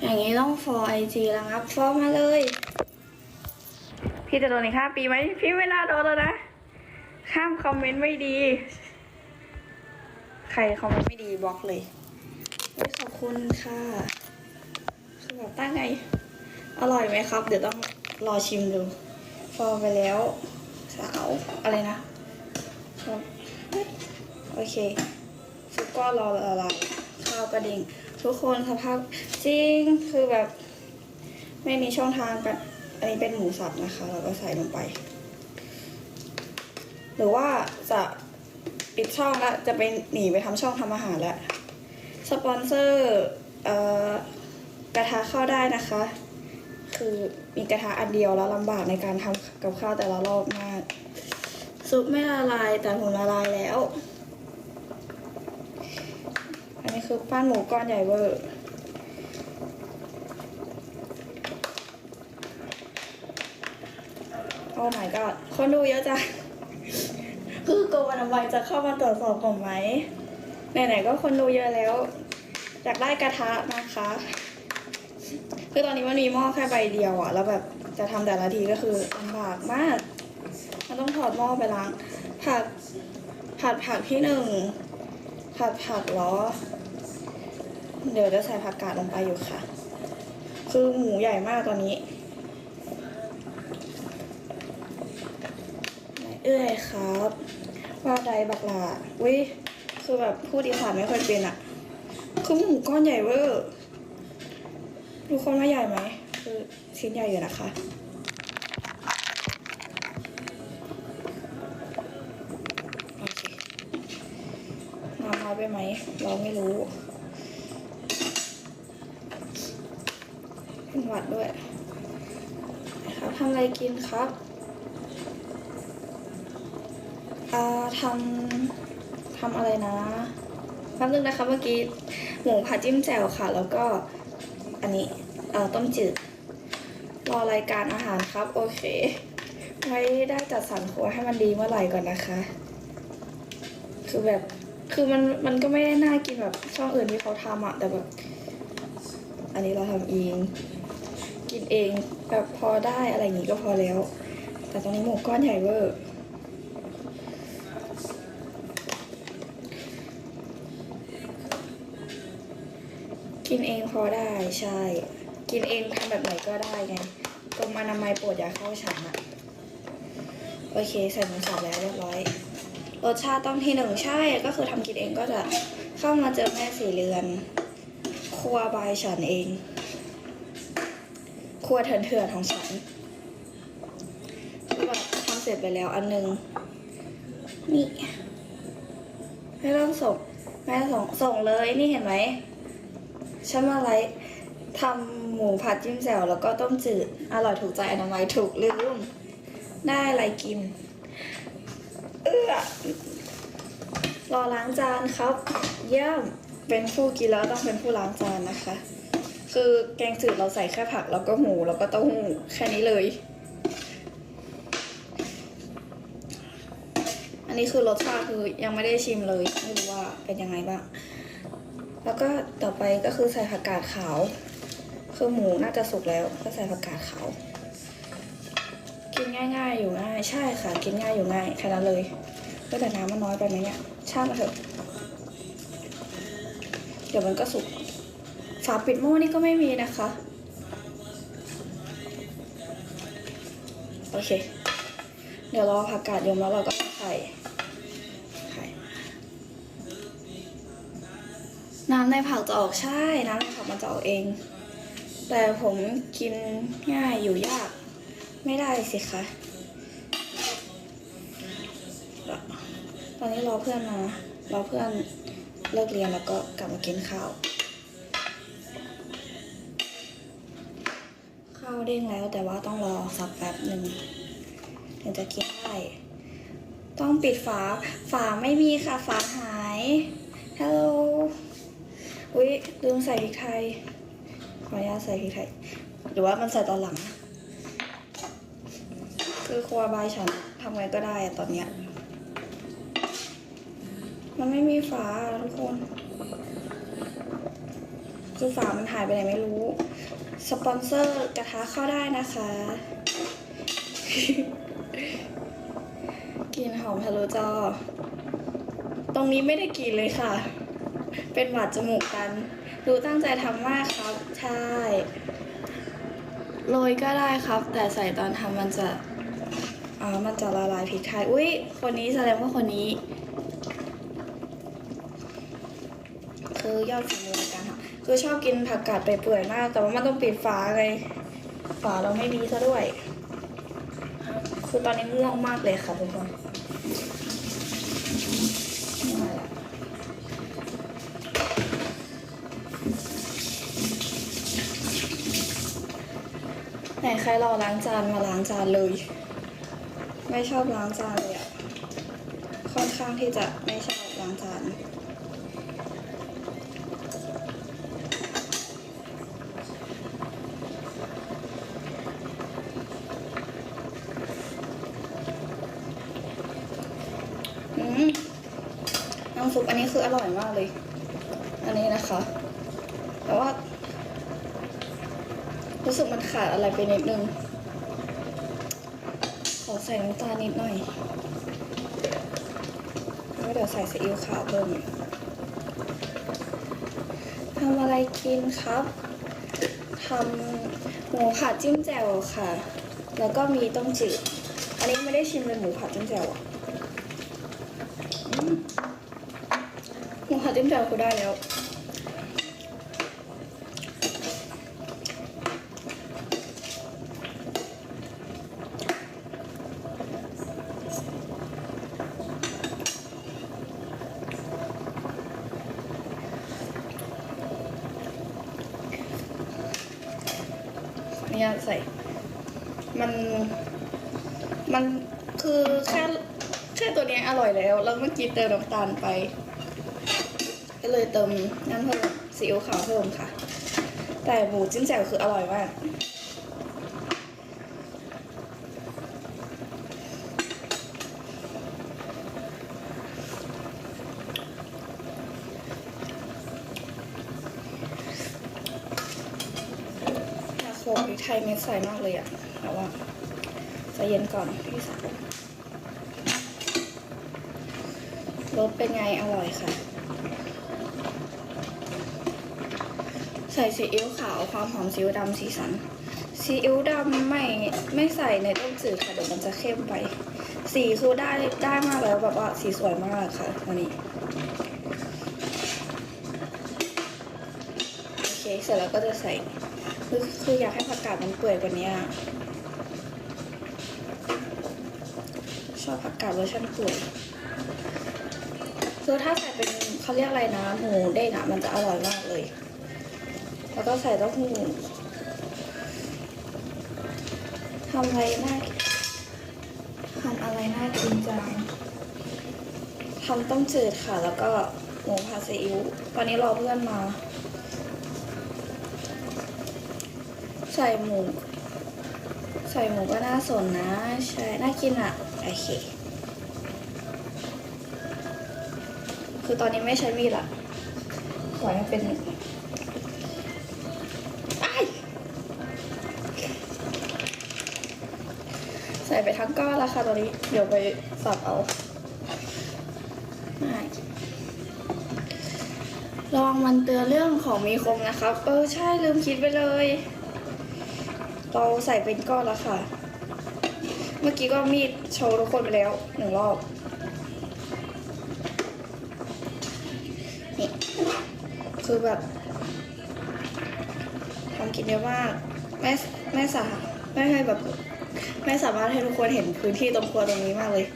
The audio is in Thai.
อย่างนี้ต้องฟอไอจีแล้วครับฟอมาเลย พี่จะโดนอีกห้าปีไหมพี่ไม่น่าโดนแล้วนะ ข้ามคอมเมนต์ไม่ดี ใครคอมเมนต์ไม่ดีบล็อกเลยเฮ้ยขอบคุณค่ะคือแบบตั้งไง อร่อยไหมครับ เดี๋ยวต้องรอชิมดู ฟอไปแล้ว สาวอะไรนะครับโอเคซุปก็รอละลายข้าวกระดิ่ง ทุกคนสภาพจริงคือแบบ ไม่มีช่องทางกันอันนี้เป็นหมูสับนะคะเราก็ใส่ลงไป หรือว่าจะปิดช่องแล้วจะไปหนีไปทำช่องทำอาหารแล้วสปอนเซอร์กระทะเข้าได้นะคะ คือมีกระทะอันเดียวแล้วลำบากในการทำกับข้าวแต่ละรอบมาก ซุปไม่ละลายแต่ผมละลายแล้ว นี้คือปั้นหมูก้อนใหญ่เวอร์โอ้ my god คนดูเยอะจังคือโกรมอนามัยจะเข้ามาตรวจสอบผมไหมไหนๆก็คนดูเยอะแล้วอยากได้กระทะนะคะคือตอนนี้มันมีหม้อแค่ใบเดียวอะแล้วแบบจะทำแต่ละทีก็คือลำบากมาก มันต้องถอดหม้อไปล้างผัดผัดผักที่หนึ่ง ผัดผักเหรอ เดี๋ยวจะใส่ผักกาดลงไปอยู่ค่ะ คือหมูใหญ่มากตอนนี้ เอ้ยครับ ว่าใดบักหลาวิคือแบบพูดอีสานไม่ค่อยเป็นอะคือหมูก้อนใหญ่เวอร์ทุกคนว่าใหญ่ไหม คือชิ้นใหญ่อยู่นะคะ ไปไหม เราไม่รู้เป็นหวัดด้วยนะครับทำอะไรกินครับอ่าทำทำอะไรนะแป๊บนึงนะคะเมื่อกี้หมูผัดจิ้มแจ่วค่ะ แล้วก็อันนี้เอ่อต้มจืดรอรายการอาหารครับ โอเค ไว้ได้จัดสรรครัวให้มันดีเมื่อไหร่ก่อนนะคะ คือแบบ คือมันมันก็ไม่ได้น่ากินแบบช่องอื่นที่เขาทำอะแต่แบบ อันนี้เราทำเอง กินเองแบบพอได้อะไรอย่างงี้ก็พอแล้ว แต่ตอนนี้หมูก้อนใหญ่เวอร์กินเองพอได้ใช่ กินเองทำแบบไหนก็ได้ไงกรมอนามัยโปรดอย่าเข้าฉันอะโอเค ใส่หมูสับแล้วเรียบร้อย รสชาติต้องที่หนึ่งใช่ก็คือทำกินเองก็จะเข้ามาเจอแม่สีเรือน ครัวบายฉันเอง ครัวเถื่อนๆของฉันคือแบบทำเสร็จไปแล้วอันหนึงนี่ไม่ต้องส่งไม่ต้องส่งส่งเลยนี่เห็นไหมฉันมาไลฟ์ทำหมูผัดจิ้มแจ่วแล้วก็ต้มจืด อร่อยถูกใจอนามัยถูกลืม ได้อะไรกิน เอื้อรอล้างจานครับ เยี่ยมเป็นผู้กินแล้วต้องเป็นผู้ล้างจานนะคะ คือแกงจืดเราใส่แค่ผักแล้วก็หมูแล้วก็เต้าหู้แค่นี้เลย อันนี้คือรสชาติคือยังไม่ได้ชิมเลย ไม่รู้ว่าเป็นยังไงบ้าง แล้วก็ต่อไปก็คือใส่ผักกาดขาว คือหมูน่าจะสุกแล้วก็ใส่ผักกาดขาว กินง่าย ๆ อยู่ง่าย ใช่ค่ะ กินง่ายอยู่ง่ายแค่นั้นเลยก็แต่น้ำมันน้อยไปไหมเนี่ยช่างมันเถอะ เดี๋ยวมันก็สุกฝาปิดหม้อนี่ก็ไม่มีนะคะ โอเค เดี๋ยวรอผักกาดยมแล้วเราก็ใส่ไข่น้ำในผักจะออกใช่ น้ำในผักมันจะออกเอง แต่ผมกินง่ายอยู่ยาก ไม่ได้สิคะ ตอนนี้รอเพื่อนมา รอเพื่อนเลิกเรียนแล้วก็กลับมากินข้าว ข้าวเด้งแล้วแต่ว่าต้องรอสักแป๊บหนึ่งถึงจะกินได้ ต้องปิดฝา ฝาไม่มีค่ะ ฝาหาย ฮัลโหล อุ้ยลืมใส่พริกไทย ขออนุญาตใส่พริกไทย หรือว่ามันใส่ตอนหลัง คือครัวบายฉันทำไงก็ได้อะตอนเนี้ย มันไม่มีฝาทุกคน คือฝามันหายไปไหนไม่รู้ สปอนเซอร์กระทะเข้าได้นะคะกลินหอมทะลุจอ ตรงนี้ไม่ได้กลินเลยค่ะ เป็นหวัดจมูกกัน ดูตั้งใจทำมากครับ ใช่โรยก็ได้ครับ แต่ใส่ตอนทำมันจะ อ่ามันจะละลายพริกไทยอุ้ยคนนี้แสดงว่าคนนี้ คือยอดฝีมือในการทำคือชอบกินผักกาดไปเปื่อยๆมาก แต่ว่ามันต้องปิดฝาไงฝาเราไม่ดีซะด้วย คือตอนนี้ง่วงมากเลยค่ะทุกคนไหนใครรอล้างจานมาล้างจานเลย ไม่ชอบล้างจานเลยอะค่อนข้างที่จะไม่ชอบล้างจานอืมน้ำซุปอันนี้คืออร่อยมากเลย อันนี้นะคะ แต่ว่า รู้สึกมันขาดอะไรไปนิดนึง ใส่น้ำตาลนิดหน่อย แล้วเดี๋ยวใส่ซีอิ๊วขาวเพิ่มทำอะไรกินครับทำหมูผัดจิ้มแจ่วค่ะ แล้วก็มีต้มจืด อันนี้ไม่ได้ชิมเลยหมูผัดจิ้มแจ่วอะหมูผัดจิ้มแจ่วคือได้แล้ว เนี่ยใส่ มันมันคือแค่แค่ตัวเนี้ยอร่อยแล้ว แล้วเมื่อกี้เติมน้ำตาลไป ก็เลยเติมน้ำเพิ่มซีอิ๊วขาวเพิ่มค่ะ แต่หมูจิ้มแจ่วคืออร่อยมาก อยากโขลกพริก ไทยเม็ดใส่มากเลยอะแต่ว่าใจะเย็นก่อนพี่สาวรสเป็นไงอร่อยค่ะ ใส่ซีอิ๊วขาวความหอมซีอิ๊วดำสีสันซีอิ๊วดำไม่ไม่ใส่ในต้มจืดค่ะเดี๋ยวมันจะเข้มไป สีคือได้ได้มากแล้วแบบว่าสีสวยมากค่ะวันนี้โอเคเสร็จแล้วก็จะใส่ คือคืออยากให้ผักกาดมันเปื่อยกว่านี้ชอบผักกาดเวอร์ชันเปื่อยคือถ้าใส่เป็นเขาเรียกอะไรนะหมูเด้งอะมันจะอร่อยมากเลย แล้วก็ใส่เต้าหู้ทำอะไรน่าทำอะไรน่ากินจังทำต้มจืดค่ะ แล้วก็หมูผัดซีอิ๊วตอนนี้รอเพื่อนมา ใส่หมู ใส่หมูก็น่าสนนะ ใช่ น่ากินอะ โอเค คือตอนนี้ไม่ใช้มีดละปล่อยให้เป็นใส่ไปทั้งก้อนแล้วค่ะตอนนี้ เดี๋ยวไปสับเอาลองมันเตือนเรื่องของมีคมนะครับ เออ ใช่ลืมคิดไปเลย เราใส่เป็นก้อนแล้วค่ะ เมื่อกี้ก็มีดโชว์ทุกคนไปแล้วหนึ่งรอบนี่คือแบบทำกินเยอะมากแม่แม่สาแม่ให้แบบแม่สามารถให้ทุกคนเห็นพื้นที่ตรงครัวตรงนี้มากเลย